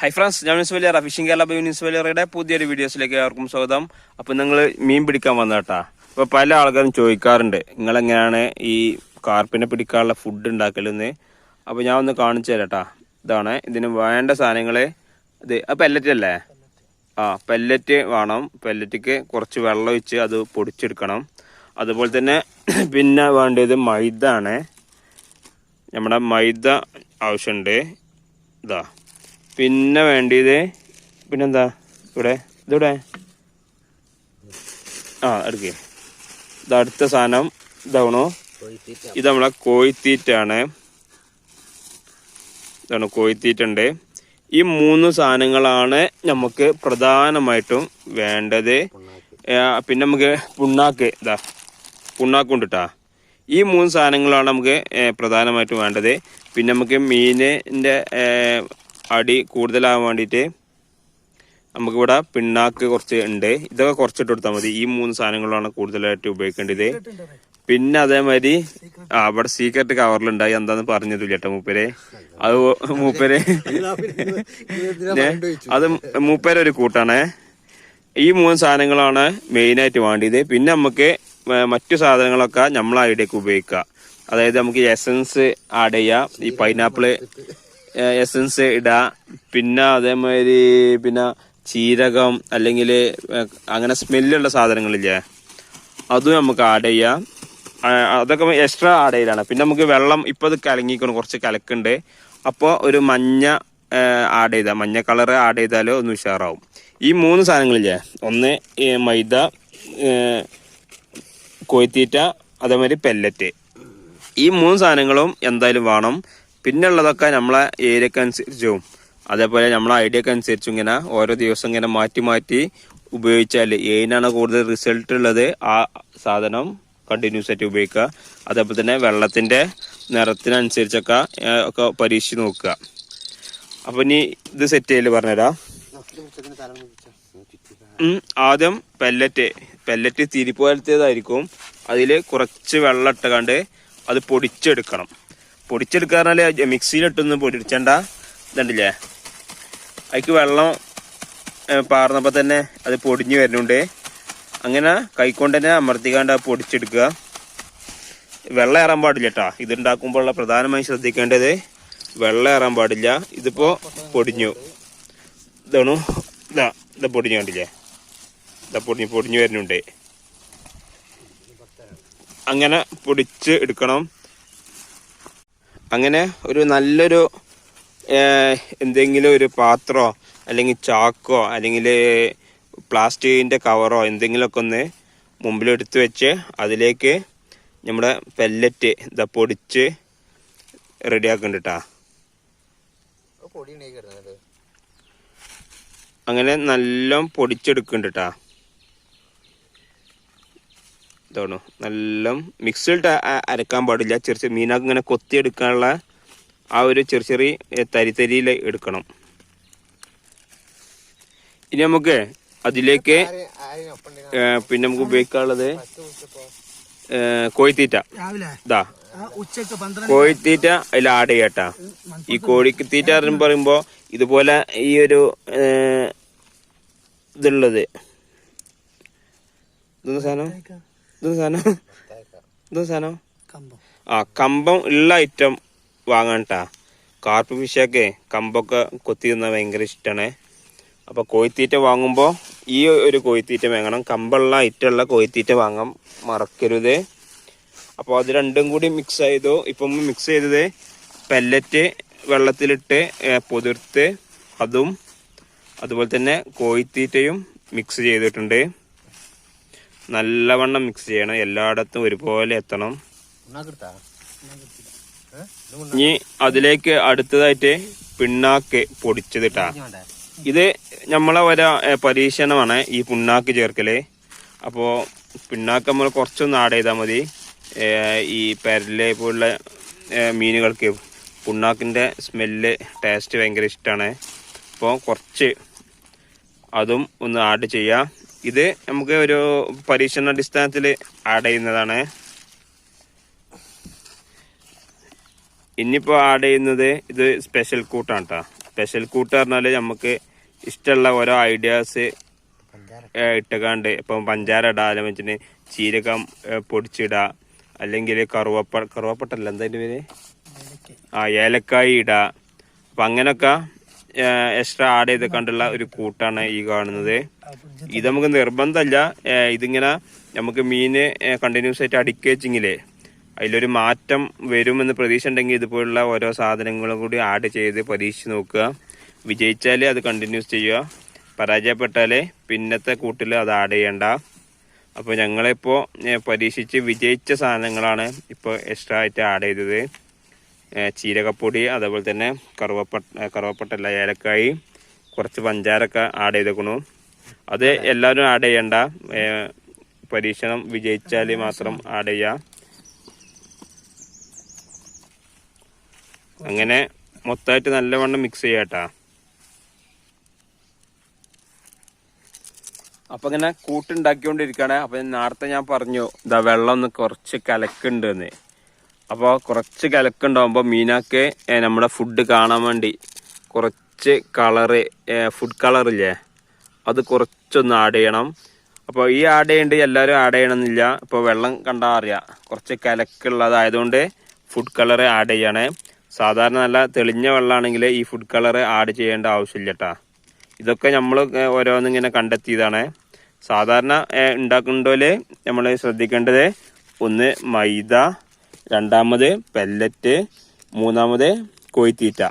High friends ഞാൻ news വലിയ fishing Kerala ബൈ ന്യൂസ് വലിയറയുടെ പുതിയൊരു വീഡിയോസിലേക്ക് ഏവർക്കും സ്വാഗതം. അപ്പൊ നിങ്ങൾ മീൻ പിടിക്കാൻ വന്നേട്ടാ അപ്പൊ പല ആൾക്കാരും ചോദിക്കാറുണ്ട് നിങ്ങൾ എങ്ങനെയാണ് ഈ കാർപ്പിനെ പിടിക്കാനുള്ള ഫുഡ് ഉണ്ടാക്കലെന്ന്? അപ്പൊ ഞാൻ ഒന്ന് കാണിച്ചു തരാട്ടാ. ഇതാണ് ഇതിന് വേണ്ട സാധനങ്ങൾ. ഇത് ആ പെല്ലറ്റ് അല്ലേ? ആ പെല്ലറ്റ് വേണം. പെല്ലറ്റിക്ക് കുറച്ച് വെള്ളം ഒഴിച്ച് അത് പൊടിച്ചെടുക്കണം. അതുപോലെ തന്നെ പിന്നെ വേണ്ടത് മൈദ ആണ്. നമ്മുടെ മൈദ ആവശ്യമുണ്ട്. ഇതാ. പിന്നെ വേണ്ടിയത് പിന്നെന്താ? ഇവിടെ ഇതിവിടെ? ആ എടുക്കേ. ഇത് അടുത്ത സാധനം ഇതാവണോ ഇത് നമ്മളെ കോഴിത്തീറ്റാണ് ഇതാണ് കോഴിത്തീറ്റുണ്ട് ഈ മൂന്ന് സാധനങ്ങളാണ് നമുക്ക് പ്രധാനമായിട്ടും വേണ്ടത്. പിന്നെ നമുക്ക് പുണ്ണാക്ക് ഇതാ പുണ്ണാക്കുണ്ട് ട്ടാ. ഈ മൂന്ന് സാധനങ്ങളാണ് നമുക്ക് പ്രധാനമായിട്ടും വേണ്ടത്. പിന്നെ നമുക്ക് മീനിന്റെ അടി കൂടുതലാകാൻ വേണ്ടിയിട്ട് നമുക്കിവിടെ പിണ്ണാക്ക് കുറച്ച് ഉണ്ട്. ഇതൊക്കെ കുറച്ചിട്ട് കൊടുത്താൽ മതി. ഈ മൂന്ന് സാധനങ്ങളാണ് കൂടുതലായിട്ട് ഉപയോഗിക്കേണ്ടത്. പിന്നെ അതേമാതിരി ആ അവിടെ സീക്രട്ട് കവറിലുണ്ടായി എന്താന്ന് പറഞ്ഞത് ചേട്ടാ മൂപ്പരെ. അത് മൂപ്പരെ. അത് മൂപ്പരെ ഒരു കൂട്ടാണ്. ഈ മൂന്ന് സാധനങ്ങളാണ് മെയിനായിട്ട് വേണ്ടിയത്. പിന്നെ നമുക്ക് മറ്റു സാധനങ്ങളൊക്കെ നമ്മളെ ഐഡിയക്ക് ഉപയോഗിക്കുക അതായത് നമുക്ക് എസൻസ് ആഡ് ചെയ്യാം. ഈ പൈനാപ്പിൾ എസൻസ് ഇടാ. പിന്നെ അതേമാതിരി പിന്നെ ചീരകം അല്ലെങ്കിൽ അങ്ങനെ സ്മെല്ലുള്ള സാധനങ്ങളില്ലേ അതും നമുക്ക് ആഡ് ചെയ്യാം. അതൊക്കെ എക്സ്ട്രാ ആഡ് ചെയ്യലാണ്. പിന്നെ നമുക്ക് വെള്ളം ഇപ്പോൾ അത് കലങ്ങിക്കണം കുറച്ച് കലക്കുണ്ട് അപ്പോൾ ഒരു മഞ്ഞ ആഡ് ചെയ്താൽ മഞ്ഞ കളർ ആഡ് ചെയ്താലോ ഒന്ന് ഉഷാറാവും. ഈ മൂന്ന് സാധനങ്ങളില്ലേ ഒന്ന് മൈദ ഏ, കോഴിത്തീറ്റ അതേമാതിരി പെല്ലറ്റ് ഈ മൂന്ന് സാധനങ്ങളും എന്തായാലും വേണം. പിന്നെ ഉള്ളതൊക്കെ നമ്മളെ ഏരിയക്ക് അനുസരിച്ചും. അതേപോലെ നമ്മളെ ഐഡിയക്ക് അനുസരിച്ചും ഇങ്ങനെ ഓരോ ദിവസം ഇങ്ങനെ മാറ്റി മാറ്റി ഉപയോഗിച്ചാൽ ഏതിനാണ് കൂടുതൽ റിസൾട്ട് ഉള്ളത്. ആ സാധനം കണ്ടിന്യൂസ് ആയിട്ട് ഉപയോഗിക്കുക. അതേപോലെ തന്നെ വെള്ളത്തിന്റെ നിറത്തിനനുസരിച്ചൊക്കെ ഒക്കെ പരീക്ഷിച്ച് നോക്കുക. അപ്പൊ ഇനി ഇത് സെറ്റ് ചെയ്യൽ പറഞ്ഞുതരാം. ആദ്യം പെല്ലറ്റ് പെല്ലറ്റ് തിരി പോലത്തേതായിരിക്കും അതിൽ കുറച്ച് വെള്ളം ഇട്ടുകൊണ്ട് അത് പൊടിച്ചെടുക്കണം. പൊടിച്ചെടുക്കാറഞ്ഞാൽ മിക്സിയിലിട്ടൊന്നും പൊടിച്ചണ്ട. ഇതുണ്ടല്ലേ? അതിക്ക് വെള്ളം പാർന്നപ്പോൾ തന്നെ അത് പൊടിഞ്ഞു വരുന്നുണ്ട്. അങ്ങനെ കൈക്കൊണ്ട് തന്നെ അമർത്തിക്കാണ്ട് പൊടിച്ചെടുക്കുക. വെള്ളം ഏറാൻ പാടില്ല കേട്ടോ ഇതുണ്ടാക്കുമ്പോഴുള്ള പ്രധാനമായും ശ്രദ്ധിക്കേണ്ടത് വെള്ളം ഏറാൻ പാടില്ല. ഇതിപ്പോൾ പൊടിഞ്ഞു. ഇതാണു ഇതാ ഇതാ പൊടിഞ്ഞു കണ്ടില്ലേ? ഇതാ പൊടിഞ്ഞു പൊടിഞ്ഞു വരുന്നുണ്ട്. അങ്ങനെ പൊടിച്ച് എടുക്കണം. അങ്ങനെ ഒരു നല്ലൊരു എന്തെങ്കിലും ഒരു പാത്രമോ അല്ലെങ്കിൽ ചാക്കോ അല്ലെങ്കിൽ പ്ലാസ്റ്റിക്കിന്റെ കവറോ എന്തെങ്കിലുമൊക്കെ ഒന്ന് മുമ്പിലെടുത്ത് വെച്ച് അതിലേക്ക് നമ്മുടെ പെല്ലറ്റ് ഇതാ പൊടിച്ച് റെഡിയാക്കുന്നുണ്ട് കേട്ടാ അങ്ങനെ നല്ല പൊടിച്ചെടുക്കുന്നുണ്ട് കേട്ടാ ഇതാണോ? നല്ല മിക്സിട്ട് അരക്കാൻ പാടില്ല. ചെറിയ ചെറിയ മീനൊക്കെ ഇങ്ങനെ കൊത്തിയെടുക്കാനുള്ള ആ ഒരു ചെറിയ ചെറിയ തരിത്തരിയിൽ തരി തരിയിൽ എടുക്കണം. ഇനി നമുക്ക് അതിലേക്ക് പിന്നെ നമുക്ക് ഉപയോഗിക്കാനുള്ളത് കോഴിത്തീറ്റ. ഇതാ കോഴിത്തീറ്റ അതിൽ ആഡ് ചെയ്യട്ടാ ഈ കോഴിക്ക് തീറ്റ എന്ന് പറയുമ്പോ ഇതുപോലെ ഈ ഒരു ഇതുള്ളത്. ഇതൊന്ന് സാധനം? ഇതൊന്ന് സാധനം ഇതൊന്ന് സാധനം ആ കമ്പം ഉള്ള ഐറ്റം വാങ്ങാട്ടാ കാർപ്പ് ഫിഷൊക്കെ കമ്പൊക്കെ കൊത്തി തിന്നാൻ ഭയങ്കര ഇഷ്ടമാണ് അപ്പോൾ കോഴിത്തീറ്റ വാങ്ങുമ്പോൾ ഈ ഒരു കോഴിത്തീറ്റ വാങ്ങണം. കമ്പുള്ള ഐറ്റമുള്ള കോഴിത്തീറ്റ വാങ്ങാൻ മറക്കരുത്. അപ്പോൾ അത് രണ്ടും കൂടി മിക്സ് ചെയ്തു. ഇപ്പം മിക്സ് ചെയ്തത് പെല്ലറ്റ് വെള്ളത്തിലിട്ട് പൊതിർത്ത് അതും അതുപോലെ തന്നെ കോഴിത്തീറ്റയും മിക്സ് ചെയ്തിട്ടുണ്ട്. നല്ലവണ്ണം മിക്സ് ചെയ്യണം. എല്ലായിടത്തും ഒരുപോലെ എത്തണം. ഇനി അതിലേക്ക് അടുത്തതായിട്ട് പിണ്ണാക്ക് പൊടിച്ചതിട്ടാ. ഇത് നമ്മളെ ഒരു പരീക്ഷണമാണ് ഈ പിണ്ണാക്ക് ചേർക്കൽ. അപ്പോൾ പിണ്ണാക്ക് നമ്മൾ കുറച്ചൊന്ന് ആഡ് ചെയ്താൽ മതി. ഈ പെരലെ പോലുള്ള മീനുകൾക്ക് പിണ്ണാക്കിന്റെ സ്മെല്ല് ടേസ്റ്റ് ഭയങ്കര ഇഷ്ടമാണ് അപ്പോൾ കുറച്ച് അതും ഒന്ന് ആഡ് ചെയ്യാം. ഇത് നമുക്ക് ഒരു പരീക്ഷണാടിസ്ഥാനത്തിൽ ആഡ് ചെയ്യുന്നതാണ്. ഇനിയിപ്പോൾ ആഡ് ചെയ്യുന്നത് ഇത് സ്പെഷ്യൽ കൂട്ടാണ് കേട്ടോ സ്പെഷ്യൽ കൂട്ട് പറഞ്ഞാൽ നമുക്ക് ഇഷ്ടമുള്ള ഓരോ ഐഡിയാസ് ഇട്ടുകാണ്ട് ഇപ്പം പഞ്ചാര ഇടാ അല്ലെങ്കിൽ ചീരകം പൊടിച്ചിടുക പൊടിച്ചിടാ അല്ലെങ്കിൽ കറുവപ്പ കറുവപ്പട്ടല്ല എന്താ അതിന്റെ പേര്? ആ ഏലക്കായി ഇടുക അപ്പം അങ്ങനൊക്കെ എക്സ്ട്രാ ആഡ് ചെയ്ത് കണ്ടുള്ള ഒരു കൂട്ടാണ് ഈ കാണുന്നത്. ഇത് നമുക്ക് നിർബന്ധമല്ല. ഇതിങ്ങനെ നമുക്ക് മീന് കണ്ടിന്യൂസ് ആയിട്ട് അടിക്കുക വെച്ചെങ്കിലേ അതിലൊരു മാറ്റം വരുമെന്ന് പ്രതീക്ഷ ഉണ്ടെങ്കിൽ ഇതുപോലുള്ള ഓരോ സാധനങ്ങളും കൂടി ആഡ് ചെയ്ത് പരീക്ഷിച്ച് നോക്കുക. വിജയിച്ചാൽ അത് കണ്ടിന്യൂസ് ചെയ്യുക. പരാജയപ്പെട്ടാൽ പിന്നത്തെ കൂട്ടിൽ അത് ആഡ് ചെയ്യണ്ട. അപ്പോൾ ഞങ്ങളിപ്പോൾ പരീക്ഷിച്ച് വിജയിച്ച സാധനങ്ങളാണ് ഇപ്പോൾ എക്സ്ട്രാ ആയിട്ട് ആഡ് ചെയ്തത്. ചീരകപ്പൊടി അതേപോലെ തന്നെ കറുവപ്പട്ട കറുവപ്പട്ടല്ല ഏലക്കായി കുറച്ച് പഞ്ചാരൊക്കെ ആഡ് ചെയ്തേക്കണു. അത് എല്ലാവരും ആഡ് ചെയ്യണ്ട. പരീക്ഷണം വിജയിച്ചാൽ മാത്രം ആഡ് ചെയ്യുക അങ്ങനെ മൊത്തമായിട്ട് നല്ലവണ്ണം മിക്സ് ചെയ്യാട്ടാ അപ്പൊ ഇങ്ങനെ കൂട്ടുണ്ടാക്കിക്കൊണ്ടിരിക്കുകയാണ് അപ്പൊ നേരത്തെ ഞാൻ പറഞ്ഞു ഇതാ വെള്ളം ഒന്ന് കുറച്ച് കലക്കുണ്ട് എന്ന്. അപ്പോൾ കുറച്ച് കലക്കുണ്ടാവുമ്പോൾ മീനാക്ക് നമ്മുടെ ഫുഡ് കാണാൻ വേണ്ടി കുറച്ച് കളറ് ഫുഡ് കളറില്ലേ അത് കുറച്ചൊന്ന് ആഡ് ചെയ്യണം. അപ്പോൾ ഈ ആഡ് ചെയ്യേണ്ട എല്ലാവരും ആഡ് ചെയ്യണമെന്നില്ല. ഇപ്പോൾ വെള്ളം കണ്ടാൽ അറിയാം. കുറച്ച് കലക്കുള്ളതായതുകൊണ്ട് ഫുഡ് കളർ ആഡ് ചെയ്യണേ. സാധാരണ നല്ല തെളിഞ്ഞ വെള്ളമാണെങ്കിൽ ഈ ഫുഡ് കളർ ആഡ് ചെയ്യേണ്ട ആവശ്യമില്ല കേട്ടാ ഇതൊക്കെ നമ്മൾ ഓരോന്നിങ്ങനെ കണ്ടെത്തിയതാണ്. സാധാരണ ഉണ്ടാക്കുന്നതിൽ നമ്മൾ ശ്രദ്ധിക്കേണ്ടത് ഒന്ന് മൈദ രണ്ടാമത് പെല്ലറ്റ് മൂന്നാമത് കൊയ്ത്തീറ്റ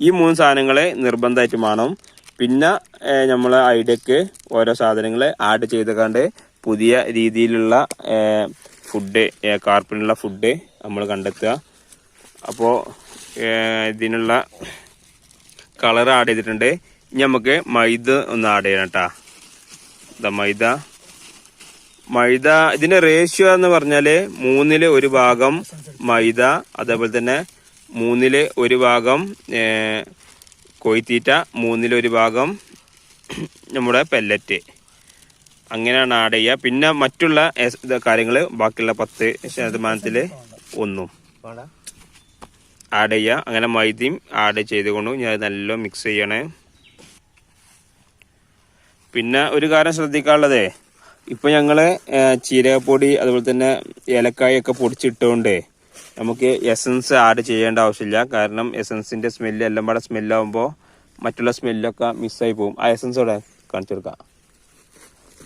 ഈ മൂന്ന് സാധനങ്ങളെ നിർബന്ധമായിട്ട് വേണം പിന്നെ നമ്മൾ ഐഡിയക്ക് ഓരോ സാധനങ്ങൾ ആഡ് ചെയ്തുകൊണ്ട് പുതിയ രീതിയിലുള്ള ഫുഡ് കാർപ്പിനുള്ള ഫുഡ് നമ്മൾ കണ്ടെത്തുക. അപ്പോൾ ഇതിനുള്ള കളർ ആഡ് ചെയ്തിട്ടുണ്ട്. ഇനി നമുക്ക് മൈദ ഒന്ന് ആഡ് ചെയ്യണം കേട്ടാ മൈദ മൈദ ഇതിന്റെ റേഷ്യോ എന്ന് പറഞ്ഞാൽ മൂന്നിൽ ഒരു ഭാഗം മൈദ അതേപോലെ തന്നെ മൂന്നിൽ ഒരു ഭാഗം കൊയ്ത്തീറ്റ മൂന്നിലൊരു ഭാഗം നമ്മുടെ പെല്ലറ്റ് അങ്ങനെയാണ് ആഡ് ചെയ്യുക. പിന്നെ മറ്റുള്ള കാര്യങ്ങൾ ബാക്കിയുള്ള പത്ത് ശതമാനത്തിൽ ഒന്നും. ആഡ് ചെയ്യുക. അങ്ങനെ മൈദയും ആഡ് ചെയ്തുകൊണ്ട് ഞാൻ നല്ല മിക്സ് ചെയ്യണേ. പിന്നെ ഒരു കാര്യം ശ്രദ്ധിക്കാനുള്ളതേ ഇപ്പൊ ഞങ്ങൾ ചീരപ്പൊടി അതുപോലെ തന്നെ ഏലക്കായ ഒക്കെ പൊടിച്ചിട്ടുകൊണ്ട് നമുക്ക് എസൻസ് ആഡ് ചെയ്യേണ്ട ആവശ്യമില്ല. കാരണം എസൻസിന്റെ സ്മെല്ല് എല്ലാം പാടെ സ്മെല്ലാകുമ്പോൾ മറ്റുള്ള സ്മെല്ലൊക്കെ മിസ്സായി പോകും. ആ എസൻസ് ഇവിടെ കാണിച്ചു കൊടുക്കാം.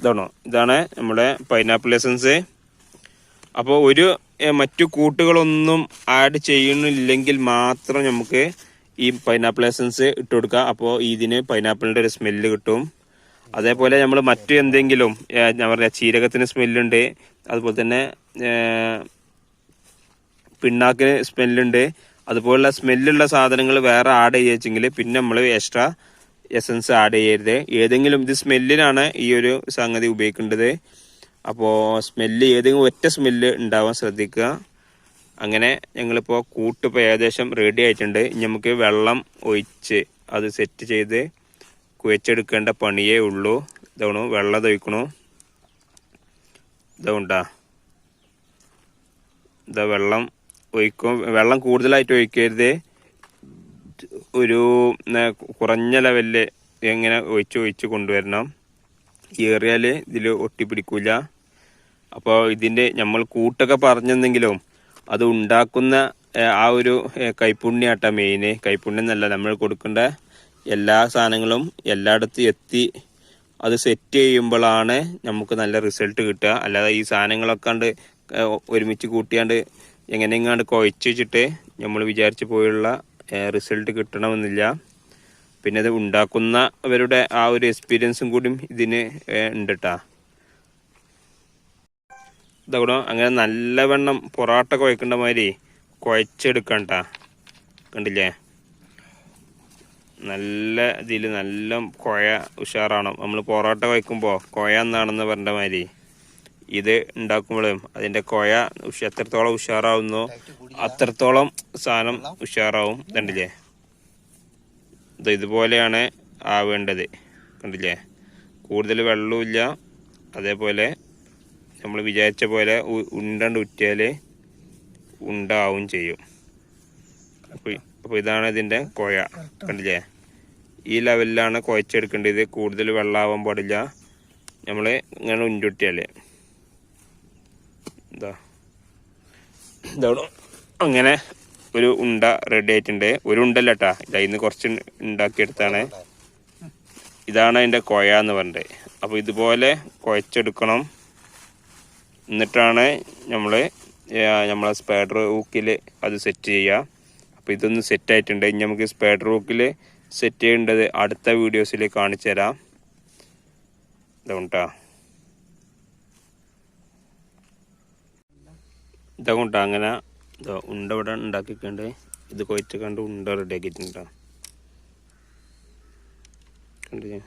ഇതാണോ? ഇതാണ് നമ്മുടെ പൈനാപ്പിൾ എസൻസ്. അപ്പോൾ ഒരു മറ്റു കൂട്ടുകളൊന്നും ആഡ് ചെയ്യുന്നില്ലെങ്കിൽ മാത്രം നമുക്ക് ഈ പൈനാപ്പിൾ എസൻസ് ഇട്ട് അപ്പോൾ ഇതിന് പൈനാപ്പിളിന്റെ ഒരു സ്മെല്ല് കിട്ടും. അതേപോലെ നമ്മൾ മറ്റു എന്തെങ്കിലും ഞാൻ പറഞ്ഞ ചീരകത്തിന് സ്മെല്ലുണ്ട്. അതുപോലെ തന്നെ പിണ്ണാക്കിന് സ്മെല്ലുണ്ട്. അതുപോലുള്ള സ്മെല്ലുള്ള സാധനങ്ങൾ വേറെ ആഡ് ചെയ്യുവെച്ചെങ്കിൽ പിന്നെ നമ്മൾ എക്സ്ട്രാ എസൻസ് ആഡ് ചെയ്യരുത്. ഏതെങ്കിലും ഇത് സ്മെല്ലിനാണ് ഈ ഒരു സംഗതി ഉപയോഗിക്കേണ്ടത്. അപ്പോൾ സ്മെല്ല് ഏതെങ്കിലും ഒറ്റ സ്മെല്ല് ഉണ്ടാവാൻ ശ്രദ്ധിക്കുക. അങ്ങനെ ഞങ്ങളിപ്പോൾ കൂട്ടിപ്പോൾ ഏകദേശം റെഡി ആയിട്ടുണ്ട്. നമുക്ക് വെള്ളം ഒഴിച്ച് അത് സെറ്റ് ചെയ്ത് കുഴച്ചെടുക്കേണ്ട പണിയേ ഉള്ളൂ. ഇതാണു വെള്ളം തൊഴിക്കണു ഇതുണ്ടാ ഇതാ വെള്ളം ഒഴിക്കും. വെള്ളം കൂടുതലായിട്ട് ഒഴിക്കരുത്. ഒരു കുറഞ്ഞ ലെവലിൽ എങ്ങനെ ഒഴിച്ച് ഒഴിച്ച് കൊണ്ടുവരണം. ഏറിയാൽ ഇതിൽ ഒട്ടിപ്പിടിക്കില്ല അപ്പോൾ ഇതിന്റെ നമ്മൾ കൂട്ടൊക്കെ പറഞ്ഞെന്നെങ്കിലും അത് ഉണ്ടാക്കുന്ന ആ ഒരു കൈപ്പുണ്യാട്ട മെയിന് കൈപ്പുണ്യം എന്നല്ല നമ്മൾ കൊടുക്കേണ്ട എല്ലാ സാധനങ്ങളും എല്ലായിടത്തും എത്തി അത് സെറ്റ് ചെയ്യുമ്പോഴാണ് നമുക്ക് നല്ല റിസൾട്ട് കിട്ടുക. അല്ലാതെ ഈ സാധനങ്ങളൊക്കെ കണ്ട് ഒരുമിച്ച് കൂട്ടിയാണ്ട് എങ്ങനെയെങ്ങാണ്ട് കുഴച്ച് വെച്ചിട്ട് നമ്മൾ വിചാരിച്ച് പോയുള്ള റിസൾട്ട് കിട്ടണമെന്നില്ല. പിന്നെ അത് ഉണ്ടാക്കുന്നവരുടെ ആ ഒരു എക്സ്പീരിയൻസും കൂടിയും ഇതിന് ഉണ്ട് കേട്ടാ ഇതവിടെ അങ്ങനെ നല്ലവണ്ണം പൊറോട്ട കുഴക്കേണ്ട മാതിരി കുഴച്ചെടുക്കണ്ട. കണ്ടില്ലേ? നല്ല ഇതിൽ നല്ല കുഴ ഉഷാറാണ്. നമ്മൾ പൊറോട്ട വയ്ക്കുമ്പോൾ കുഴ എന്നാണെന്ന് പറഞ്ഞ മാതിരി ഇത് ഉണ്ടാക്കുമ്പോഴും അതിന്റെ കുഴ ഉഷ- എത്രത്തോളം ഉഷാറാവുന്നു അത്രത്തോളം സാധനം ഉഷാറാവും. കണ്ടില്ലേ? ഇത് ഇതുപോലെയാണ് ആവേണ്ടത്. കണ്ടില്ലേ? കൂടുതൽ വെള്ളമില്ല അതേപോലെ നമ്മൾ വിചാരിച്ച പോലെ ഉണ്ടണ്ട് ഉറ്റിയാൽ ഉണ്ടാവും ചെയ്യും. അപ്പോൾ അപ്പോൾ ഇതാണ് ഇതിന്റെ കുഴ കണ്ടില്ലേ? ഈ ലെവലിലാണ് കുഴച്ചെടുക്കേണ്ടത്. കൂടുതൽ വെള്ളമാവാൻ പാടില്ല. നമ്മൾ ഇങ്ങനെ ഉഞ്ചൊട്ടിയാലേ എന്താ ഇതവിടെ അങ്ങനെ ഒരു ഉണ്ട റെഡി ആയിട്ടുണ്ട്. ഒരു ഉണ്ടല്ല കേട്ടാ ഇതിന്ന് കുറച്ച് ഉണ്ടാക്കിയെടുത്താണ്. ഇതാണ് അതിന്റെ കുഴ എന്ന് പറഞ്ഞത് അപ്പോൾ ഇതുപോലെ കുഴച്ചെടുക്കണം. എന്നിട്ടാണ് നമ്മൾ നമ്മളെ സ്പൈഡർ ഹൂക്കിൽ അത് സെറ്റ് ചെയ്യുക. അപ്പോൾ ഇതൊന്ന് സെറ്റായിട്ടുണ്ട് ഇനി നമുക്ക് സ്പൈഡർ ഹൂക്കിൽ സെറ്റ് ചെയ്യേണ്ടത് അടുത്ത വീഡിയോസിൽ കാണിച്ചു തരാം. ഇതുകൊണ്ടാ ഇതുകൊണ്ടാ അങ്ങനെ ഇതാ ഉണ്ട ഇവിടെ ഉണ്ടാക്കിക്കണ്ട്. ഇത് കൊയറ്റ് കണ്ട് ഉണ്ട റെഡിയാക്കിയിട്ടുണ്ടോ കണ്ടില്ലേ